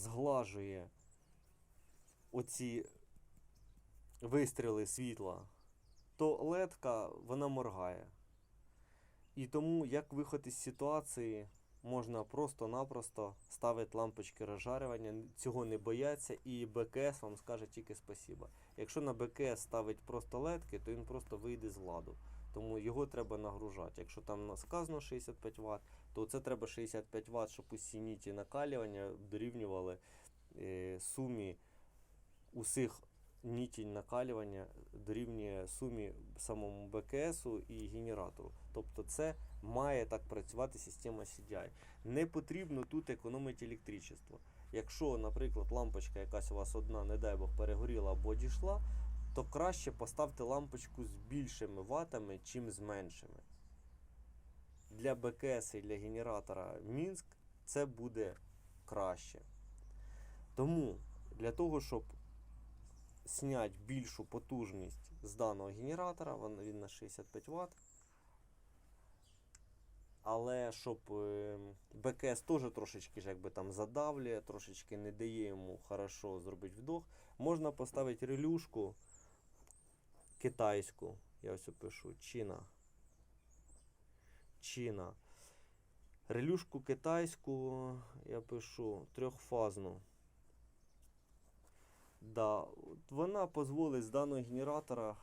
зглажує оці вистріли світла, то ледка вона моргає. І тому, як виход із ситуації, можна просто-напросто ставити лампочки розжарювання, цього не бояться, і БКС вам скаже тільки спасіба. Якщо на БКС ставить просто ледки, то він просто вийде з ладу. Тому його треба нагружати. Якщо там сказано 65 Вт, то це треба 65 Вт, щоб усі ніті накалювання дорівнювали е, сумі усіх нітінь накалювання дорівнює сумі самому БКСу і генератору. Тобто це має так працювати система CDI. Не потрібно тут економити електричество. Якщо, наприклад, лампочка якась у вас одна, не дай Бог, перегоріла або дійшла, то краще поставте лампочку з більшими ватами, чим з меншими. Для БКС і для генератора Мінськ це буде краще. Тому для того, щоб зняти більшу потужність з даного генератора, він, на 65 Вт. Але щоб е, БКС теж трошечки якби там задавлює, трошечки не дає йому хорошо зробити вдох, можна поставити релюшку китайську. Я ось пишу Чина. Чина. Релюшку китайську я пишу трьохфазну. Да, вона дозволить з даного генератора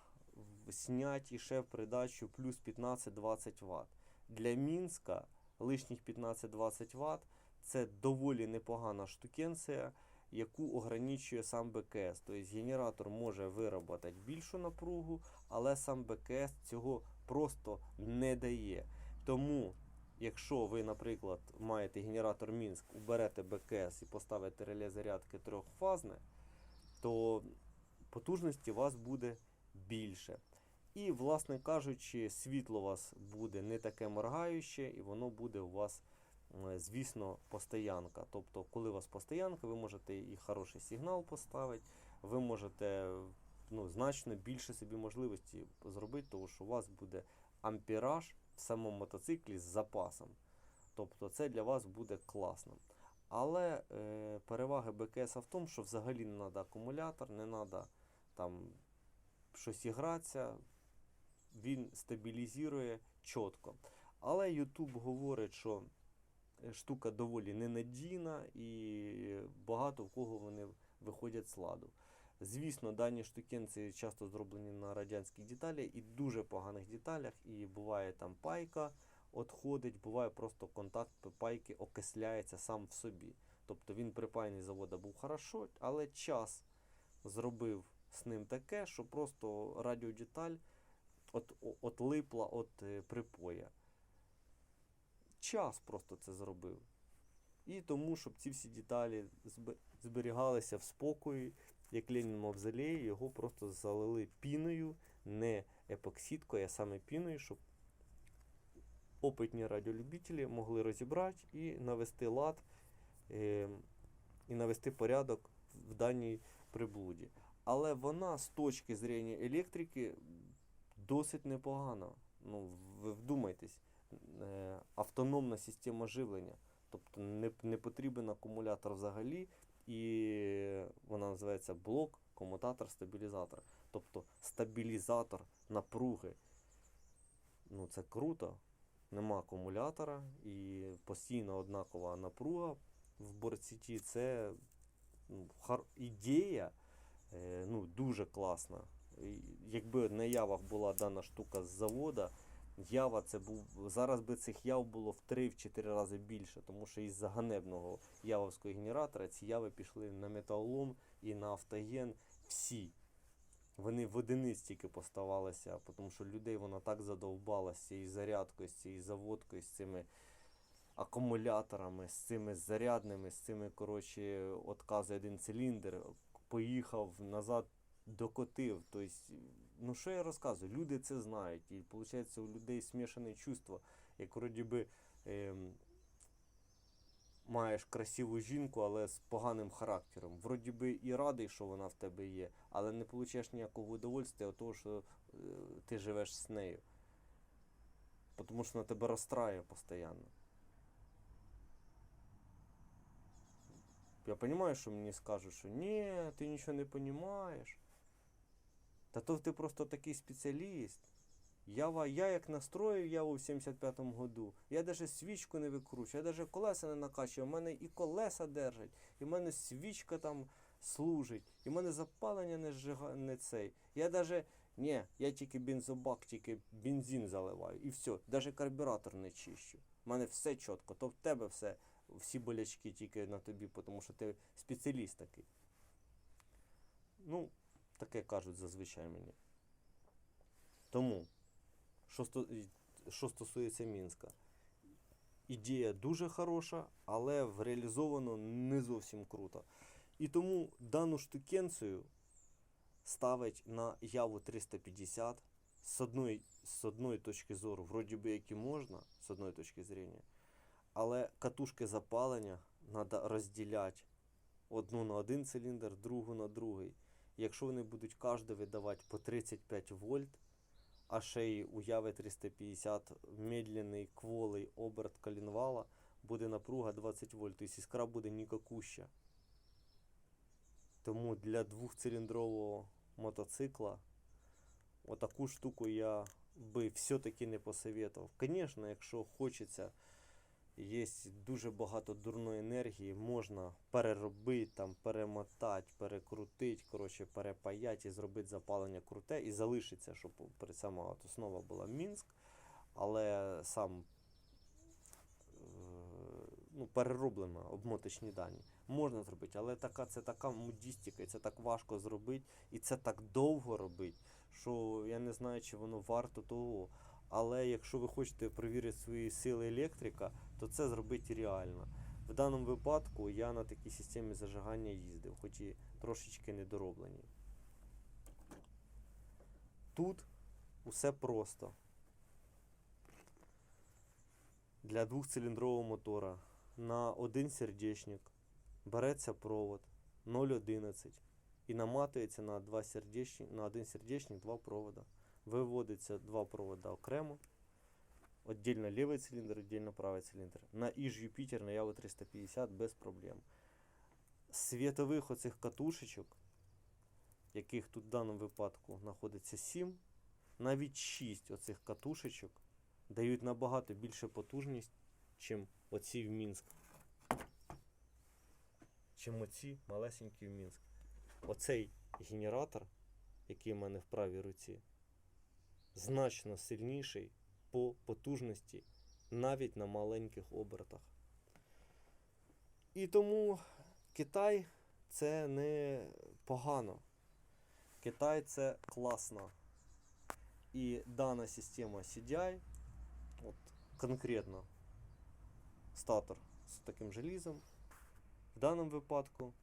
зняти ще в придачу плюс 15-20 Вт. Для Мінська лишніх 15-20 Вт це доволі непогана штукенція, яку ограничує сам БКС. Тобто генератор може виробити більшу напругу, але сам БКС цього просто не дає. Тому, якщо ви, наприклад, маєте генератор Мінськ, уберете БКС і поставите реле зарядки трьохфазне, то потужності у вас буде більше. І, власне кажучи, світло у вас буде не таке моргаюче, і воно буде у вас, звісно, постоянка. Тобто, коли у вас постоянка, ви можете і хороший сигнал поставити, ви можете ну, значно більше собі можливості зробити, тому що у вас буде ампераж в самому мотоциклі з запасом. Тобто це для вас буде класно. Але е, перевага БКС в тому, що взагалі не треба акумулятор, не треба там щось ігратися, він стабілізує чітко. Але YouTube говорить, що е, штука доволі ненадійна і багато в кого вони виходять з ладу. Звісно, дані штукенці часто зроблені на радянських деталях і дуже поганих деталях, і буває там пайка відходить, буває просто контакт пайки окисляється сам в собі. Тобто він припаяний з завода був хорошо, але час зробив з ним таке, що просто радіодеталь от, отлипла від е, припоя. Час просто це зробив. І тому, щоб ці всі деталі зберігалися в спокої, як Ленін мавзолей, його просто залили піною, не епоксидкою, а саме піною, щоб опитні радіолюбителі могли розібрати і навести лад, е, і навести порядок в даній приблуді. Але вона з точки зрення електрики досить непогана. Ну, ви вдумайтесь, е, автономна система живлення. Тобто не, не потрібен акумулятор взагалі, і вона називається блок, комутатор, стабілізатор. Тобто стабілізатор напруги. Ну, це круто. Нема акумулятора і постійно однакова напруга в борціті. Це ну, хар... ідея е, ну, дуже класна. Якби на явах була дана штука з завода, ява це був. Зараз би цих яв було в 3-4 рази більше, тому що із-за ганебного явовського генератора ці яви пішли на металолом і на автоген всі. Вони в одиниць тільки поставалися, тому що людей воно так задовбало з цією зарядкою, цією заводкою, з цими акумуляторами, з цими зарядними, з цими, коротше, отказує один циліндр, поїхав назад, докотив. Тобто, ну що я розказую? Люди це знають. І виходить, у людей смішане чувство, як вроді би. Ем, маєш красиву жінку, але з поганим характером. Вроді би і радий, що вона в тебе є, але не получаєш ніякого удовольствия від того, що е, ти живеш з нею. Тому що вона тебе розстраює постійно. Я розумію, що мені скажуть, що ні, ти нічого не розумієш. Та то ти просто такий спеціаліст. Я, я як настроїв я у 75-му году, я навіть свічку не викручую, я навіть колеса не накачую, у мене і колеса держать, і в мене свічка там служить, і в мене запалення не, зжига, не цей. Я навіть, ні, я тільки бензобак, тільки бензин заливаю, і все, навіть карбюратор не чищу. У мене все чітко, то в тебе все, всі болячки тільки на тобі, тому що ти спеціаліст такий. Ну, таке кажуть зазвичай мені. Тому, що, що стосується Мінська, ідея дуже хороша, але реалізовано не зовсім круто. І тому дану штукенцію ставить на Яву 350 з одної, з одної точки зору, вроді би як і можна, з одної точки зрення, але катушки запалення треба розділяти одну на один циліндр, другу на другий. Якщо вони будуть кожен видавати по 35 вольт, а ще й у Яви 350 медленний кволий оберт коленвала, буде напруга 20 вольт, тобто іскра буде нікакуща. Тому для двохциліндрового мотоцикла отаку штуку я би все-таки не посоветував. Звісно, якщо хочеться, є дуже багато дурної енергії, можна переробити, там, перемотати, перекрутити, коротше, перепаяти і зробити запалення круте і залишиться, щоб сама основа була Мінськ, але сам е, ну, перероблено обмоточні дані. Можна зробити, але така, це така модістика, і це так важко зробити, і це так довго робити, що я не знаю, чи воно варто того. Але якщо ви хочете перевірити свої сили електрика, то це зробити реально. В даному випадку я на такій системі зажигання їздив, хоч і трошечки недороблені. Тут усе просто. Для двохциліндрового мотора на один сердечник береться провод 0,11 і наматується на, два сердечні, на один сердечник два провода. Виводиться два провода окремо. Отдельно левый цилиндр, отдельно правый цилиндр. На Іж Юпітер на Яву 350 без проблем. Світових оцих катушечок, яких тут в даному випадку знаходиться 7, навіть 6 оцих катушечок дають набагато більше потужність, чим оці в Мінськ. Чим оці малесенькі в Мінськ. Оцей генератор, який в мене в правій руці, значно сильніший по потужності навіть на маленьких обертах. І тому Китай це не погано. Китай це класно. І дана система CDI, от конкретно статор з таким желізом, в даному випадку